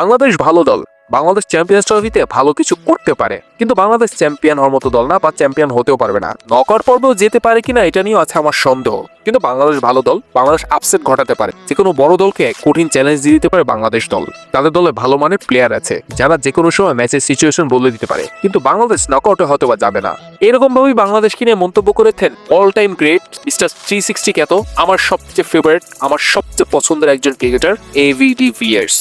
বাংলাদেশ ভালো দল। বাংলাদেশ চ্যাম্পিয়ন্স ট্রফিতে ভালো কিছু করতে পারে। কিন্তু বাংলাদেশ চ্যাম্পিয়ন হওয়ার মতো দল না বা চ্যাম্পিয়ন হতেও পারবে না। নকআউট পর্বেও যেতে পারে কিনা এটা নিয়েও আছে আমার সন্দেহ। কিন্তু বাংলাদেশ ভালো দল, বাংলাদেশ আপসেট ঘটাতে পারে। যে কোনো বড় দলকে কঠিন চ্যালেঞ্জ দিয়ে দিতে পারে বাংলাদেশ দল। তাদের দলে ভালো মানের প্লেয়ার আছে, যারা যে কোনো সময় ম্যাচের সিচুয়েশন বলে দিতে পারে। কিন্তু বাংলাদেশ নকআউটে বা যাবে না। এরকম ভাবেই বাংলাদেশকে নিয়ে মন্তব্য করেছেন all time great mister three sixty খ্যাত আমার সবচেয়ে ফেভারিট আমার সবচেয়ে পছন্দের একজন ক্রিকেটার এভিডি ভিয়ার্স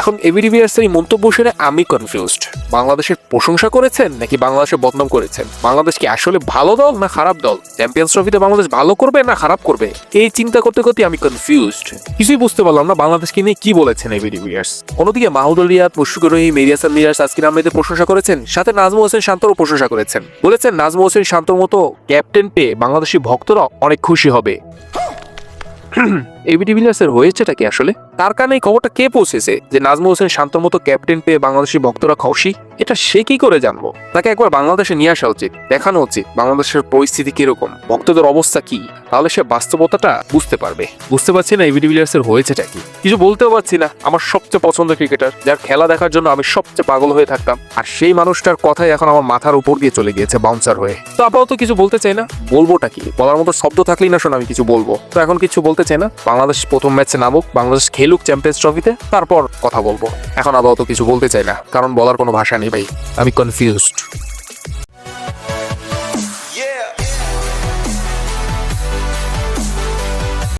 এখন এভিডি ভিয়ার্স এই মন্তব্য শুনে আমি কনফিউজড বাংলাদেশের প্রশংসা করেছেন নাকি বাংলাদেশের বদনাম করেছেন? বাংলাদেশ কি আসলে ভালো দল না খারাপ দল? চ্যাম্পিয়ন্স ট্রফিতে বাংলাদেশ ভালো করবে না খারাপ করবে। এই চিন্তা করতে করতে আমি কনফিউজড কিছুই বুঝতে পারলাম না বাংলাদেশকে নিয়ে কি বলেছেন এভিডি ভিয়ার্স অন্যদিকে মাহুদুল রিয়াদ, মুশফিকুর রহিম এরিয়াসান মিরাজ তাসকিন আহমেদের প্রশংসা করেছেন, সাথে নাজমু হোসেন শান্তরও প্রশংসা করেছেন। বলেছেন নাজমু হোসেন শান্তর মতো ক্যাপ্টেন পেয়ে বাংলাদেশি ভক্তরা অনেক খুশি হবে। এবিডি ভিলিয়ার্সের হয়েছেটা কি আসলে? তার কারণে এই খবরটা কে পৌঁছেছে? যে নাজমুল হোসেন শান্তর মতো ক্যাপ্টেন পেয়ে বাংলাদেশি ভক্তরা খুশি? এটা সে কি করে জানব? তাকে একবার বাংলাদেশে নিয়ে আসা উচিত, দেখানো উচিত বাংলাদেশের পরিস্থিতি কীরকম, ভক্তদের অবস্থা কি? তাহলে সে বাস্তবতাটা বুঝতে পারবে। বুঝতে পারছি না এবিডি ভিলিয়ার্সের হয়েছেটা কি। কিছু বলতেও পারছি না, আমার সবচেয়ে পছন্দের ক্রিকেটার, যার খেলা দেখার জন্য আমি সবচেয়ে পাগল হয়ে থাকতাম, আর সেই মানুষটার কথাই এখন আমার মাথার উপর দিয়ে চলে গিয়েছে বাউন্সার হয়ে। তো আপাতত কিছু বলতে চাই না? বলবোটা কি? বলার মতো শব্দ থাকলেই না শোনা আমি কিছু বলব। তো এখন কিছু বলতে চাই না? বাংলাদেশ প্রথম ম্যাচে নামুক, বাংলাদেশ খেলুক চ্যাম্পিয়ন্স ট্রফিতে তারপর কথা বলব। এখন আপাতত কিছু বলতে চাই না, কারণ বলার কোনো ভাষা নেই ভাই। আমি কনফিউজড